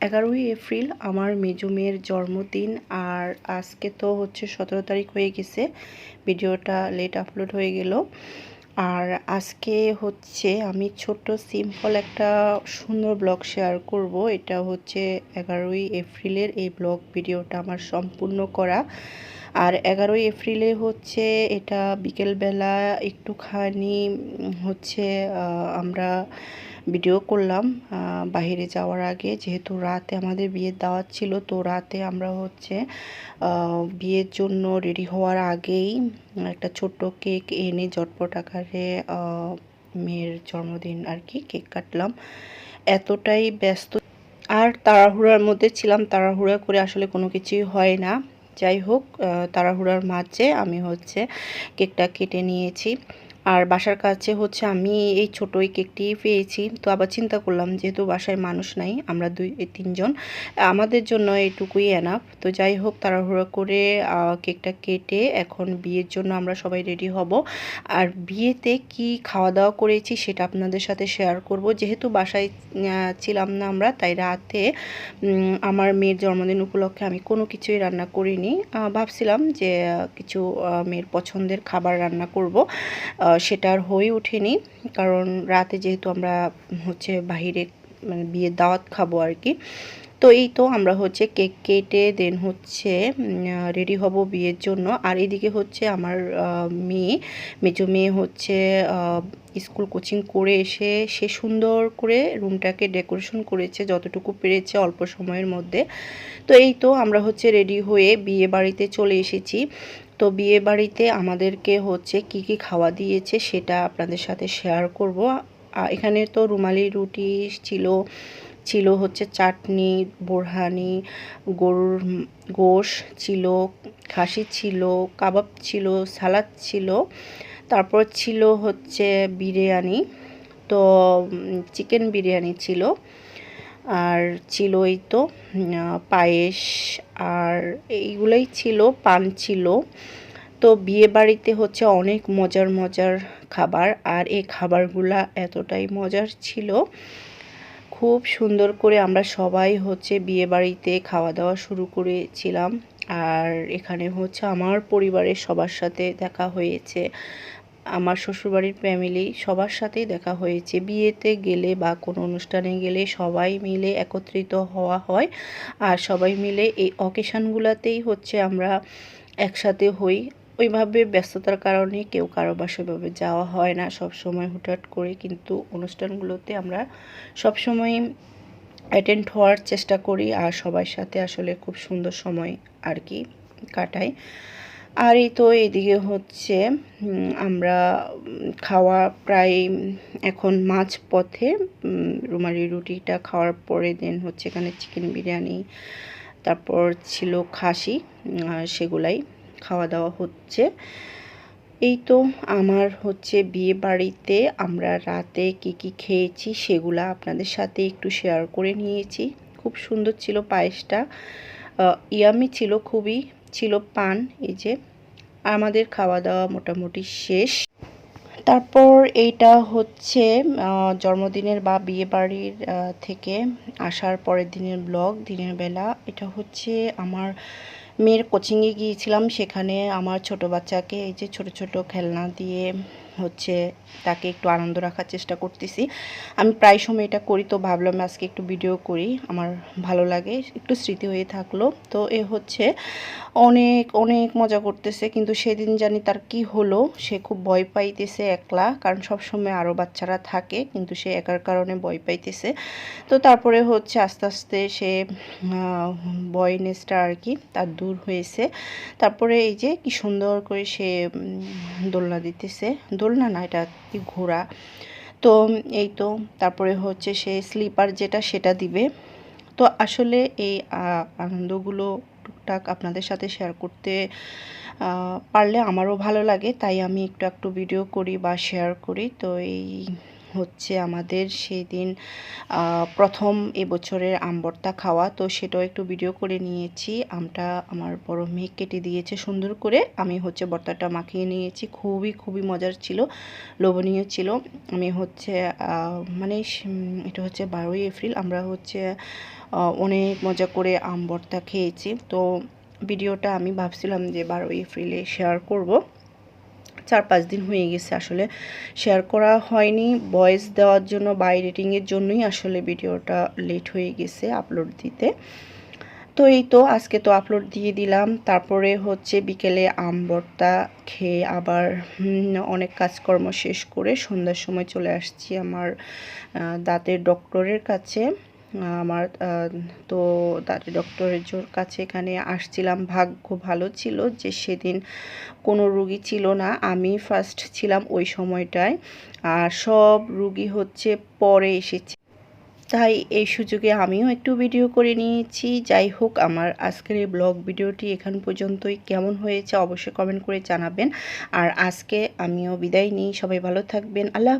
এগারোই এপ্রিল আমার মেজো মেয়ের জন্মদিন আর আজকে তো হচ্ছে সতেরো তারিখ হয়ে গেছে। ভিডিওটা লেট আপলোড হয়ে গেল। আর আজকে হচ্ছে আমি ছোট্ট সিম্পল একটা সুন্দর ব্লগ শেয়ার করব। এটা হচ্ছে এগারোই এপ্রিলের এই ব্লগ ভিডিওটা আমার সম্পূর্ণ করা। আর এগারোই এপ্রিলে হচ্ছে এটা বিকেলবেলা একটুখানি হচ্ছে আমরা ভিডিও করলাম বাহিরে যাওয়ার আগে। যেহেতু রাতে আমাদের বিয়ের দাওয়াত ছিল, তো রাতে আমরা হচ্ছে বিয়ের জন্য রেডি হওয়ার আগেই একটা ছোট্ট কেক এনে জটপট আকারে মেয়ের জন্মদিন আর কি কেক কাটলাম। এতটাই ব্যস্ত আর তাড়াহুড়ার মধ্যে ছিলাম, তাড়াহুড়া করে আসলে কোনো কিছুই হয় না। যাই হোক তাড়াহুড়ার মাঝে আমি হচ্ছে কেকটা কেটে নিয়েছি। আর বাসার কাছে হচ্ছে আমি এই ছোট এই কেকটি পেয়েছি। তো আবার চিন্তা করলাম যেহেতু বাসায় মানুষ নাই, আমরা দুই তিনজন, আমাদের জন্য এইটুকুই এনাফ তো যাই হোক, তাড়াহুড়ো করে কেকটা কেটে এখন বিয়ের জন্য আমরা সবাই রেডি হব। আর বিয়েতে কি খাওয়া দাওয়া করেছি সেটা আপনাদের সাথে শেয়ার করব। যেহেতু বাসায় ছিলাম না আমরা, তাই রাতে আমার মেয়ের জন্মদিন উপলক্ষে আমি কোনো কিছুই রান্না করিনি। ভাবছিলাম যে কিছু মেয়ের পছন্দের খাবার রান্না করব। সেটা আর হয়ে ওঠেনি। কারণ রাতে যেহেতু আমরা হচ্ছে বাহিরে মানে বিয়ের দাওয়াত খাব আর কি। তো এই তো আমরা হচ্ছে কেক কেটে দেন হচ্ছে রেডি হব বিয়ের জন্য। আর এদিকে হচ্ছে আমার মেয়ে, মেজো মেয়ে হচ্ছে স্কুল কোচিং করে এসে, সে সুন্দর করে রুমটাকে ডেকোরেশন করেছে, যতটুকু পেরেছে অল্প সময়ের মধ্যে। তো এই তো আমরা হচ্ছে রেডি হয়ে বিয়ে বাড়িতে চলে এসেছি। তো বিয়ে বাড়িতে আমাদেরকে হচ্ছে কি কি খাওয়া দিয়েছে সেটা আপনাদের সাথে শেয়ার করব। এখানে তো রুমালি রুটি ছিল ছিল হচ্ছে চাটনি, বোরহানি, গরুর গোশ ছিল, খাসি ছিল, কাবাব ছিল, সালাদ ছিল, তারপর ছিল হচ্ছে বিরিয়ানি, তো চিকেন বিরিয়ানি ছিল। আর ছিল এই তো পায়েস আর এইগুলোই ছিল, পান ছিল। তো বিয়ে বাড়িতে হচ্ছে অনেক মজার মজার খাবার আর এই খাবারগুলা এতটাই মজার ছিল। খুব সুন্দর করে আমরা সবাই হচ্ছে বিয়ে বাড়িতে খাওয়া দাওয়া শুরু করেছিলাম। আর এখানে হচ্ছে আমার পরিবারের সবার সাথে দেখা হয়েছে। আমার শ্বশুরবাড়ির ফ্যামিলি সবার সাথেই দেখা হয়েছে। বিয়েতে গেলে বা কোনো অনুষ্ঠানে গেলে সবাই মিলে একত্রিত হওয়া হয়। আর সবাই মিলে এই অকেশানগুলোতেই হচ্ছে আমরা একসাথে হই। ওইভাবে ব্যস্ততার কারণে কেউ কারও বাসাভাবে যাওয়া হয় না। সব সময় হুটহাট করে কিন্তু অনুষ্ঠানগুলোতে আমরা সব সময় অ্যাটেন্ড হওয়ার চেষ্টা করি। আর সবার সাথে আসলে খুব সুন্দর সময় আর কি কাটাই। আর এই তো এদিকে হচ্ছে আমরা খাওয়া প্রায় এখন মাছ পথে রুমালি রুটিটা খাওয়ার পরে দেন হচ্ছে এখানে চিকেন বিরিয়ানি, তারপর ছিল খাসি সেগুলাই খাওয়া দাওয়া হচ্ছে। এই তো আমার হচ্ছে বিয়ে বাড়িতে আমরা রাতে কি কি খেয়েছি সেগুলা আপনাদের সাথে একটু শেয়ার করে নিয়েছি। খুব সুন্দর ছিল পায়েসটা। ইয়ামি ছিল খুবই ছিল পান, এই যে। আমাদের খাওয়া দাওয়া মোটামুটি শেষ। তারপর এইটা হচ্ছে জন্মদিনের বা বিয়ে বাড়ির থেকে আসার পরের দিনের ব্লগ, দিনের বেলা। এটা হচ্ছে আমার মেয়ের কোচিংয়ে গিয়েছিলাম। সেখানে আমার ছোট বাচ্চাকে এই যে ছোট ছোট খেলনা দিয়ে হচ্ছে তাকে একটু আনন্দ রাখার চেষ্টা করতেছি। আমি প্রায় সময় এটা করি, তো ভাবলাম আজকে একটু ভিডিও করি। আমার ভালো লাগে, একটু স্মৃতি হয়ে থাকল। তো এ হচ্ছে অনেক অনেক মজা করতেছে, কিন্তু সেদিন জানি তার কি হলো, সে খুব ভয় পাইতেছে একলা, কারণ সব সময় আরও বাচ্চারা থাকে, কিন্তু সে একার কারণে ভয় পাইতেছে। তো তারপরে হচ্ছে আস্তে আস্তে সে বয়নেসটা আর কি তার দূর হয়েছে। তারপরে এই যে কি সুন্দর করে সে দোলনা দিতেছে। দোলনা না এটা কি ঘোড়া? তো এই তো, তারপরে হচ্ছে সে স্লিপার যেটা সেটা দিবে। তো আসলে এই আনন্দগুলো টুকটাক আপনাদের সাথে শেয়ার করতে পারলে আমারও ভালো লাগে। তাই আমি একটু একটু ভিডিও করি বা শেয়ার করি। তো এই হচ্ছে আমাদের সেই দিন প্রথম এবছরের আম ভর্তা খাওয়া। তো সেটাও একটু ভিডিও করে নিয়েছি। আমটা আমার বড় মেয়ে কেটে দিয়েছে সুন্দর করে। আমি হচ্ছে বর্তাটা মাখিয়ে নিয়েছি। খুবই খুবই মজার ছিল, লোভনীয় ছিল। আমি হচ্ছে মানে এটা হচ্ছে বারোই এপ্রিল আমরা হচ্ছে অনেক মজা করে আম খেয়েছি। তো ভিডিওটা আমি ভাবছিলাম যে বারোই এপ্রিলে শেয়ার করব। চার পাঁচ দিন হয়ে গেছে আসলে শেয়ার করা হয়নি। ভয়েস দেওয়ার জন্য বা এডিটিংয়ের জন্যই আসলে ভিডিওটা লেট হয়ে গেছে আপলোড দিতে। তো এই তো, আজকে তো আপলোড দিয়ে দিলাম। তারপরে হচ্ছে বিকেলে আম ভর্তা খেয়ে আবার অনেক কাজকর্ম শেষ করে সন্ধ্যার সময় চলে আসছি আমার দাঁতের ডক্টরের কাছে। আমার তো দাঁতের ডক্টরের জোর কাছে এখানে আসছিলাম। ভাগ্য ভালো ছিল যে সেদিন কোনো রুগী ছিল না। আমি ফার্স্ট ছিলাম ওই সময়টায় আর সব রুগী হচ্ছে পরে এসেছে। তাই এই সুযোগে আমিও একটু ভিডিও করে নিয়েছি। যাই হোক, আমার আজকের এই ব্লগ ভিডিওটি এখান পর্যন্তই। কেমন হয়েছে অবশ্যই কমেন্ট করে জানাবেন। আর আজকে আমিও বিদায় নিই। সবাই ভালো থাকবেন। আল্লাহ